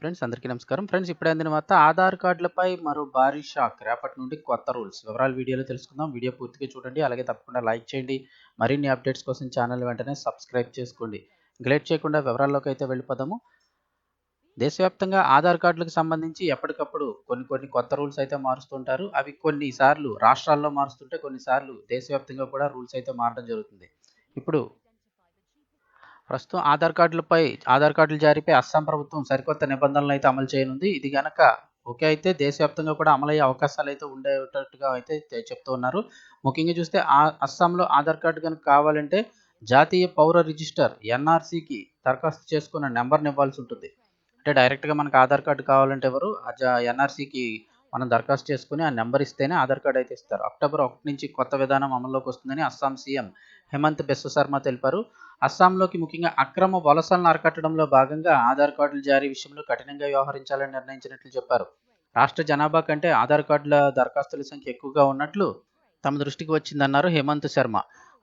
Friends అందరికీ నమస్కారం. Friends ఇప్పుడు అందిన వార్త ఆధార్ కార్డులపై మరో భారీ షాక్. రేపటి నుండి కొత్త రూల్స్. వివరాలు వీడియోలో తెలుసుకుందాం. వీడియో పూర్తిగా చూడండి. అలాగే తప్పకుండా లైక్ చేయండి. మరిన్ని అప్డేట్స్ కోసం ఛానల్ వెంటనే సబ్స్క్రైబ్ చేసుకోండి. గ్లేట్ చేయకుండా వివరాల్లోకి అయితే వెళ్ళిపోదాము. దేశవ్యాప్తంగా ఆధార్ కార్డులకు సంబంధించి ఎప్పటికప్పుడు కొన్ని కొన్ని కొత్త రూల్స్ అయితే మారుస్తుంటారు. అవి కొన్నిసార్లు రాష్ట్రాల్లో మారుస్తుంటే కొన్నిసార్లు దేశవ్యాప్తంగా కూడా రూల్స్ అయితే మారడం జరుగుతుంది. ఇప్పుడు ప్రస్తుతం ఆధార్ కార్డులపై ఆధార్ కార్డుల జారీపై అస్సాం ప్రభుత్వం సరికొత్త నిబంధనలు అయితే అమలు చేయనుంది. ఇది గనక ఓకే అయితే దేశవ్యాప్తంగా కూడా అమలయ్యే అవకాశాలు అయితే ఉండేటట్టుగా అయితే చెప్తూ ఉన్నారు. ముఖ్యంగా చూస్తే ఆ అస్సాంలో ఆధార్ కార్డు కనుక కావాలంటే జాతీయ పౌర రిజిస్టర్ ఎన్ఆర్సీకి దరఖాస్తు చేసుకున్న నెంబర్ని ఇవ్వాల్సి ఉంటుంది. అంటే డైరెక్ట్గా మనకు ఆధార్ కార్డు కావాలంటే ఎవరు? ఎన్ఆర్సీకి మనం దరఖాస్తు చేసుకుని ఆ నెంబర్ ఇస్తేనే ఆధార్ కార్డు అయితే ఇస్తారు. అక్టోబర్ ఒకటి నుంచి కొత్త విధానం అమల్లోకి వస్తుందని అస్సాం సీఎం హేమంత్ బిశ్వ శర్మ తెలిపారు. అస్సాంలోకి ముఖ్యంగా అక్రమ వలసలను అరికట్టడంలో భాగంగా ఆధార్ కార్డుల జారీ విషయంలో కఠినంగా వ్యవహరించాలని నిర్ణయించినట్లు చెప్పారు. రాష్ట్ర జనాభా కంటే ఆధార్ కార్డుల దరఖాస్తుల సంఖ్య ఎక్కువగా ఉన్నట్లు తమ దృష్టికి వచ్చిందన్నారు హేమంత్ శర్మ.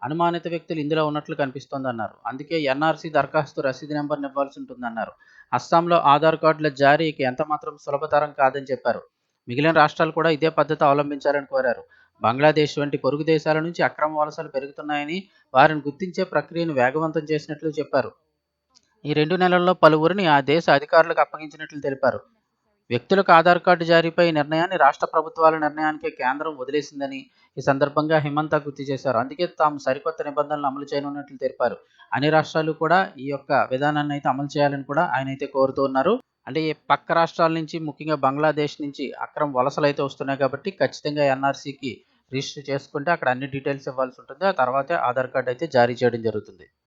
అనుమానిత వ్యక్తులు ఇందులో ఉన్నట్లు కనిపిస్తోందన్నారు. అందుకే ఎన్ఆర్సీ దరఖాస్తు రసీదు నెంబర్ని ఇవ్వాల్సి ఉంటుందన్నారు. అస్సాంలో ఆధార్ కార్డుల జారీకి ఎంతమాత్రం సులభతరం కాదని చెప్పారు. మిగిలిన రాష్ట్రాలు కూడా ఇదే పద్ధతి అవలంబించాలని కోరారు. బంగ్లాదేశ్ వంటి పొరుగు దేశాల నుంచి అక్రమ వలసలు పెరుగుతున్నాయని వారిని గుర్తించే ప్రక్రియను వేగవంతం చేసినట్లు చెప్పారు. ఈ రెండు నెలల్లో పలువురిని ఆ దేశ అధికారులకు అప్పగించినట్లు తెలిపారు. వ్యక్తులకు ఆధార్ కార్డు జారీపై నిర్ణయాన్ని రాష్ట్ర ప్రభుత్వాల నిర్ణయానికే కేంద్రం వదిలేసిందని ఈ సందర్భంగా హిమంత గుర్తు చేశారు. అందుకే తాము సరికొత్త నిబంధనలు అమలు చేయనున్నట్లు తెలిపారు. అన్ని రాష్ట్రాలు కూడా ఈ యొక్క విధానాన్ని అయితే అమలు చేయాలని కూడా ఆయన అయితే కోరుతూ ఉన్నారు. అంటే ఈ పక్క రాష్ట్రాల నుంచి ముఖ్యంగా బంగ్లాదేశ్ నుంచి అక్రమ వలసలు అయితే వస్తున్నాయి కాబట్టి ఖచ్చితంగా ఎన్ఆర్సీకి రిజిస్టర్ చేసుకుంటే అక్కడ అన్ని డీటెయిల్స్ ఇవ్వాల్సి ఉంటుంది. ఆ తర్వాతే ఆధార్ కార్డు అయితే జారీ చేయడం జరుగుతుంది.